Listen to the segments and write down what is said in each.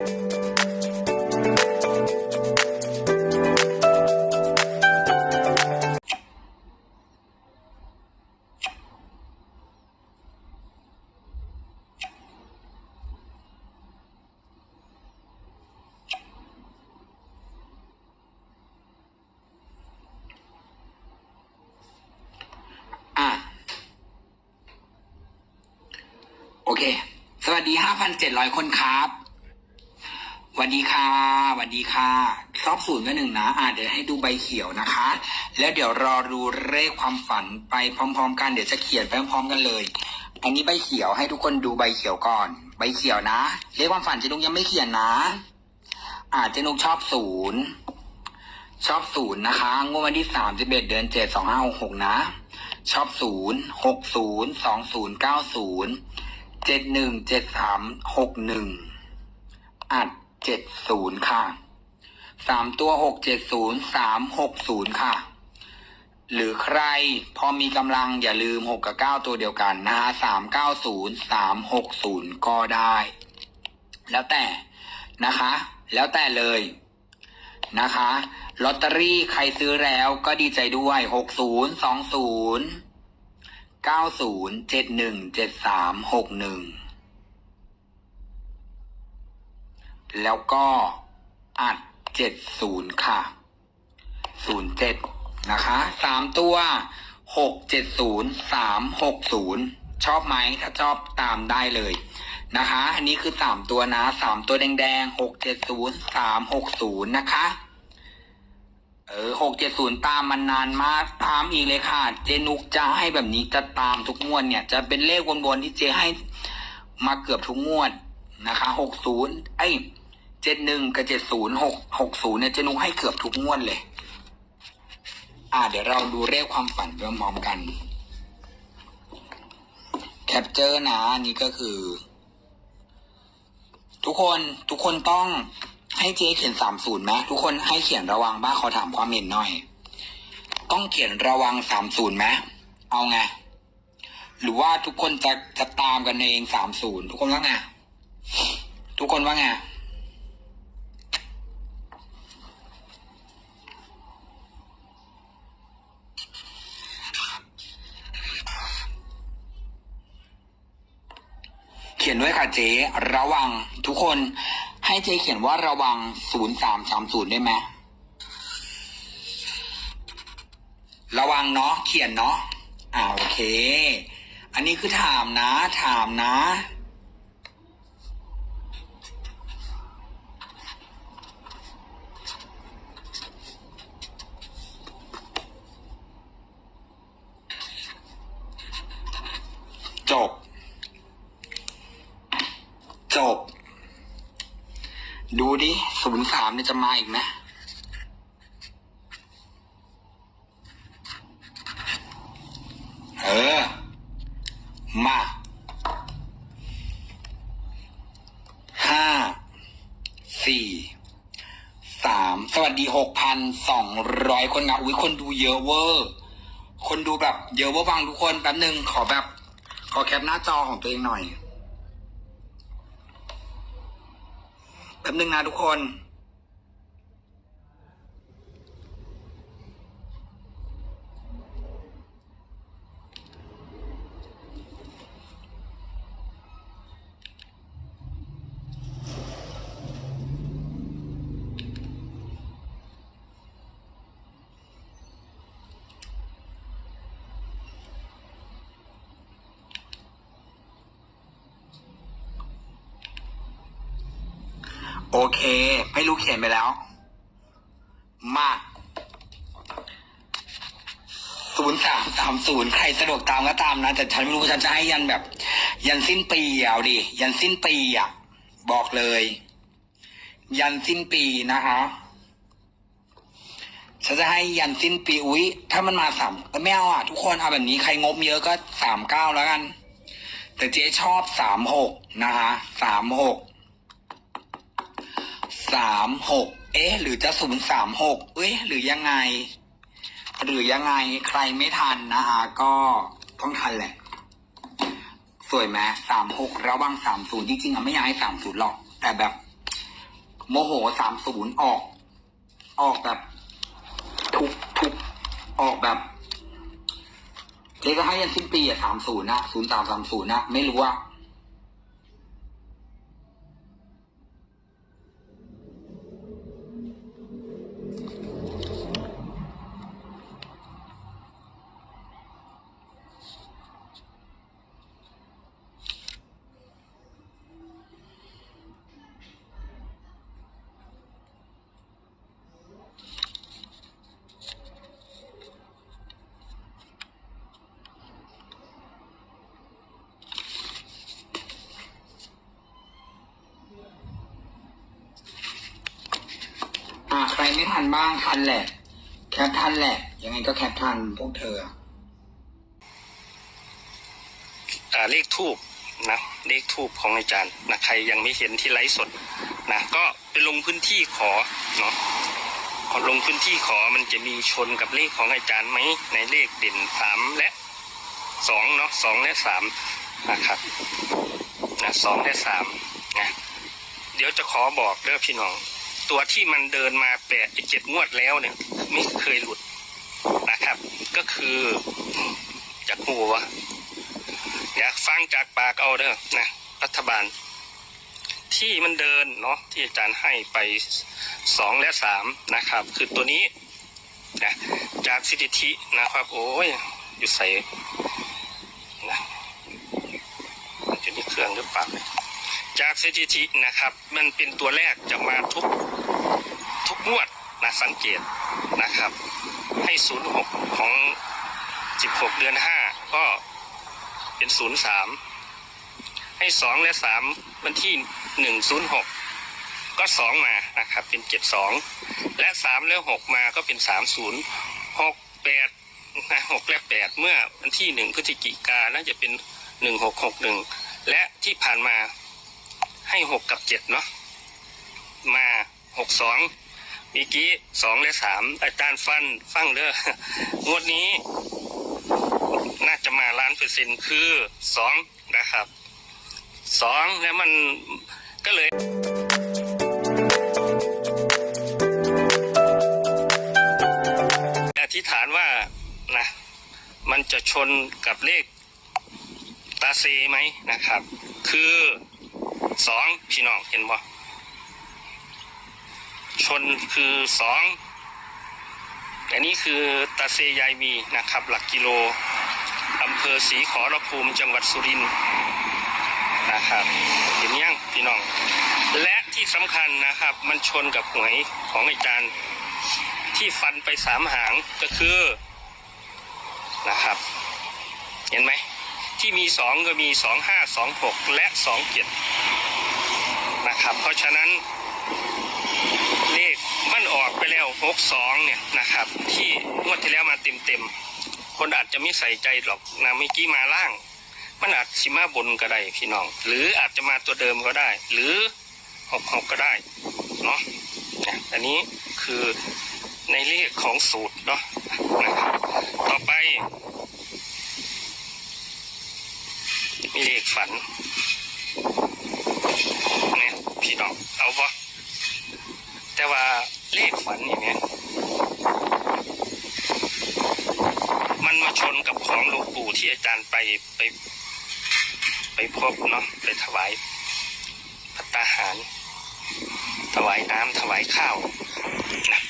โอเค สวัสดี 5,700 คนครับ วัสดีค่ะสวัสดีค่ะรอบศูนย์ก็หนึ่งนะ อะเดี๋ยวให้ดูใบเขียวนะคะ แล้วเดี๋ยวรอดูเลขความฝันไปพร้อม ๆ กันเดี๋ยวจะเขียนไปพร้อมๆกันเลย อันนี้ใบเขียวให้ทุกคนดูใบเขียวก่อน ใบเขียวนะ เลขความฝันเจนุกยังไม่เขียนนะ อ่าเจนุกชอบศูนย์ชอบศูนย์นะคะงวดวันที่สามสิบเอ็ดเดือนเจ็ดสองห้าหกหกนะ ชอบศูนย์หกศูนย์สองศูนย์เก้าศูนย์เจ็ดหนึ่งเจ็ดสามหกหนึ่งอัด เจ็ดศูนย์ค่ะสามตัวหกเจ็ดศูนย์สามหกศูนย์ค่ะ หรือใครพอมีกำลังอย่าลืมหกกับเก้าตัวเดียวกันนะฮะสามเก้าศูนย์สามหกศูนย์ก็ได้ แล้วแต่นะคะ แล้วแต่เลยนะคะลอตเตอรี่ใครซื้อแล้วก็ดีใจด้วยหกศูนย์สองศูนย์เก้าศูนย์เจ็ดหนึ่งเจ็ดสามหกหนึ่ง แล้วก็อัดเจ็ดศูนย์ค่ะศูนย์เจ็ดนะคะสามตัวหกเจ็ดศูนย์สามหกศูนย์ชอบไหมถ้าชอบตามได้เลยนะคะ อันนี้คือสามตัวนะสามตัวแดงๆหกเจ็ดศูนย์สามหกศูนย์นะคะเออหกเจ็ดศูนย์ตามมันนานมากตามอีกเลยค่ะ เจนุกจะให้แบบนี้จะตามทุกงวดเนี่ย จะเป็นเลขวนๆที่เจให้มาเกือบทุกงวดนะคะหกศูนย์ไอ้ จ็ดหนึ่งกับเจ็ดศูนย์หกหกศูนย์เนี่ยเจนุให้เกือบทุกงวดเลย อ่า เดี๋ยวเราดูเลขความฝันพร้อมๆกัน แคปเจอร์นะอันนี่ก็คือ ทุกคนทุกคนต้องให้เจ๊เขียนสามศูนย์ไหมทุกคนให้เขียนระวังบ้างขอถามความเห็นหน่อย ต้องเขียนระวังสามศูนย์ไหมเอาไง หรือว่าทุกคนจะจะตามกันเองสามศูนย์ทุกคนว่าไงทุกคนว่าไง เขียนด้วยค่ะเจ๊ระวังทุกคน ให้เจ๊เขียนว่าระวังศูนย์สามสามศูนย์ได้ไหมระวังเนาะเขียนเนาะอ่าโอเค อันนี้คือถามนะ ถามนะ จบ จบ ดูดิศูนย์สามเนี่ยจะมาอีกไหมเออ มาห้าสี่สามสวัสดีหกพันสองร้อยคนนะอุ้ยคนดูเยอะเวอร์คนดูแบบเยอะเวอร์ฟังทุกคนแป๊บหนึ่งขอแบบ ขอแคปหน้าจอของตัวเองหน่อย ป๊บนึงนะทุกคน โอเค ไม่รู้เขียนไปแล้ว มาศูนย์สามสามศูนย์ใครสะดวกตามก็ตามนะ แต่ฉันไม่รู้ฉันจะให้ยันแบบ ยันสิ้นปีเอาดิ ยันสิ้นปีอะ บอกเลย ยันสิ้นปีนะคะฉันจะให้ยันสิ้นปีอุ๊ยถ้ามันมาสามไม่เอาอะ ทุกคนเอาแบบนี้ใครงบเยอะก็สามเก้าแล้วกัน แต่เจ๊ชอบสามหกนะคะสามหก สามหกเอ๊ะ หรือจะศูนย์สามหกเอ๊ะหรือยังไง หรือยังไงใครไม่ทันนะคะก็ต้องทันแหละ สวยไหมสามหกระวังสามศูนย์จริงๆอะไม่อยากให้สามศูนย์หรอก แต่แบบ โมโหสามศูนย์ออก ออกแบบ ทุกทุกออกแบบเจ๊ก็ให้ยันสิ้นปีอะสามศูนย์นะศูนย์สามสามศูนย์นะไม่รู้ว่า อ่าใครไม่ทันบ้างทันแหละ แคปทันแหละ ยังไงก็แคปทันพวกเธอ อ่าเลขทูบนะเลขทูบของอาจารย์นะใครยังไม่เห็นที่ไลฟ์สดนะก็ไปลงพื้นที่ขอเนาะพอลงพื้นที่ขอมันจะมีชนกับเลขของอาจารย์ไหมในเลขเด่นสามและสองเนาะสองและสามนะครับนะสองและสามนะเดี๋ยวจะขอบอกเด้อพี่น้อง ตัวที่มันเดินมาแปดเจ็ดงวดแล้วเนี่ย ไม่เคยหลุดนะครับ ก็คือจากหัวอยากฟังจากปากเอาเด้อนะรัฐบาล ที่มันเดินเนาะที่อาจารย์ให้ไปสองและสามนะครับ คือตัวนี้นะจากสิทธินะครับ โอ้ยอยู่ใส่นะจะมีเครื่องหรือเปล่าเนี่ย จากสถิตินะครับ มันเป็นตัวแรกจะมาทุกทุกงวดนะสังเกตนะครับ ให้ศูนย์หกของสิบหกเดือนห้าก็เป็นศูนย์สามให้สองและสามวันที่หนึ่งศูนย์หกก็สองมานะครับ เป็นเจ็ดสองและสามและหกมาก็เป็นสามศูนย์หกแปดนะหกและแปดเมื่อวันที่หนึ่งพฤศจิกาน่าจะเป็นหนึ่งหกหกหนึ่งและที่ผ่านมา ให้หกกับเจ็ดเนาะมาหกสองมีกี้สองและสามอาจารย์ฟันฟังเด้องวดนี้ น่าจะมาล้านเปอร์เซ็นต์คือสองนะครับสองแล้วมันก็เลยอธิษฐานว่านะมันจะชนกับเลขตาเซไหมนะครับ คือ สองพี่น้องเห็นบ่ชนคือสองอันนี้คือตาเซยายมีนะครับ หลักกิโลอำเภอศรีขอรภูมิจังหวัดสุรินทร์นะครับเห็นยังพี่น้อง และที่สำคัญนะครับ มันชนกับหวยของอาจารย์ที่ฟันไปสามหางก็คือนะครับ เห็นไหมที่มีสองก็มีสองห้าสองหกและสองเจ็ด นะครับ เพราะฉะนั้นเลขมันออกไปแล้วหกสองเนี่ยนะครับ ที่งวดที่แล้วมาเต็มเต็มๆคนอาจจะไม่ใส่ใจหรอกนะเมื่อกี้มาล่าง มันอาจสิมาบนก็ได้พี่น้อง หรืออาจจะมาตัวเดิมก็ได้ หรือหกหกก็ได้เนาะอันนี้คือในเลขของสูตรเนาะนะครับต่อไปมีเลขฝันนี่ยพี่น้ องเอาปะแต่ว่าเลขฝันอย่างเนี้ยมันมาชนกับของหลวงปู่ที่อาจารย์ไปไป ไปพบเนาะไปถวายพัตตาหาร ถวายน้ำถวายข้าวนะ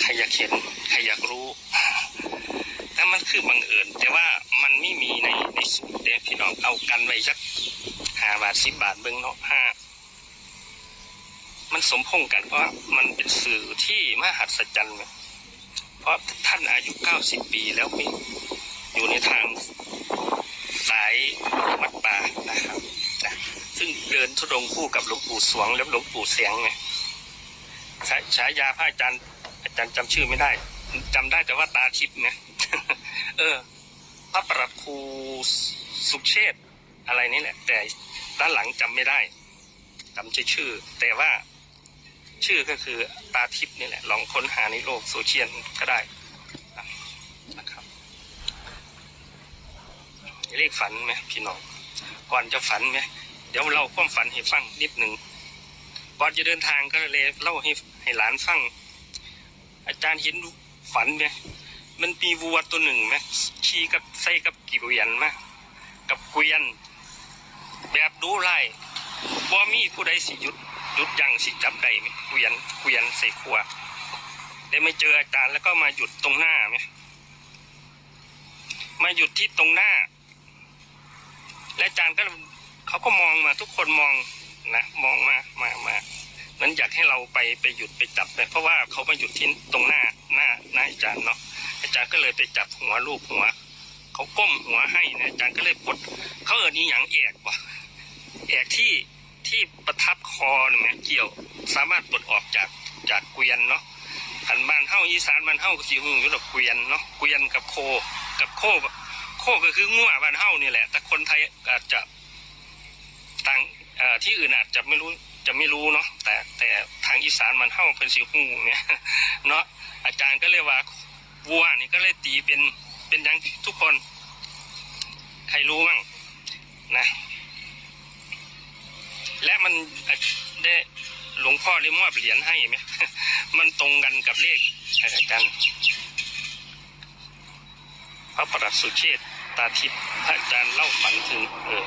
ใครอยากเห็นใครอยากรู้แล้วมันคือบังเอิญแต่ว่ามันไม่มีในในสูตรเด้พี่น้องเอากันไว้สักห้าบาทสิบบาทเบิ้งเนาะห้า มันสมพงษ์กัน เพราะมันเป็นสื่อที่มหัศจรรย์ไงเพราะท่านอายุ90ปีแล้วมีอยู่ในทางสายวัดป่านะครับนะซึ่งเดินทุดงค์คู่กับหลวงปู่สวงและหลวงปู่เสียงไงฉาฉายาพระอาจารย์อาจารย์จำชื่อไม่ได้จำได้แต่ว่าตาทิพย์ไงเออ พระประหลัดครูสุเชษฐ์อะไรนี่แหละ แต่ด้านหลังจำไม่ได้จำชื่อ แต่ว่า ชื่อก็คือตาทิพย์นี่แหละลองค้นหาในโลกโซเชียลก็ได้นะครับเลขฝันไหมพี่น้องก่อนจะฝันไหมเดี๋ยวเราความฝันให้ฟังนิดหนึ่งก่อนจะเดินทางก็เลยเล่าให้ให้หลานฟังอาจารย์เห็นฝันไหมมันมีวัวตัวหนึ่งไหมขี่กับใส่กับกี่เกวียนมากับเกวียน แบบดูไล่บ่มีผู้ใดสิหยุด ยุดยังสิจับได้ไหมเกวียนเกวียนใส่ขัวได้ไม่เจออาจารย์แล้วก็มาหยุดตรงหน้าไหมมาหยุดที่ตรงหน้า และอาจารย์ก็เขาก็มองมาทุกคนมองนะมองมามามานั้นอยากให้เราไปไปหยุดไปจับเลยเพราะว่าเขามาหยุดที่ตรงหน้าหน้าหน้าอาจารย์เนาะอาจารย์ก็เลยไปจับหัวลูกหัวเขาก้มหัวให้นะอาจารย์ก็เลยปดเขาเออนี่อย่างเอกว่ะเอกที่ ที่ประทับคอเนี่ยเกี่ยว สามารถปลดออกจากจากเกวียนเนาะขันบ้านเฮ้าอีสานบ้านเฮ้าก็สีหงอยู่ดอกเกวียนเนาะเกวียนกับโคกับโคโคก็คืองัวบ้านเฮ้านี่แหละ แต่คนไทยอาจจะต่างที่อื่นอาจจะไม่รู้จะไม่รู้เนาะแต่แต่ทางอีสานมันเฮ้าเป็นสิหูเนี่ยเนาะอาจารย์ก็เลยว่าวัวนี่ก็เลยตีเป็นเป็นย่างทุกคน ใครรู้บ้างนะ และมันได้หลวงพ่อได้มอบเหรียญให้ไหมมันตรงกันกับเลขอาจารย์พระประหลัดสุเชษตาทิพย์พระอาจารย์เล่าฝันถึง เออ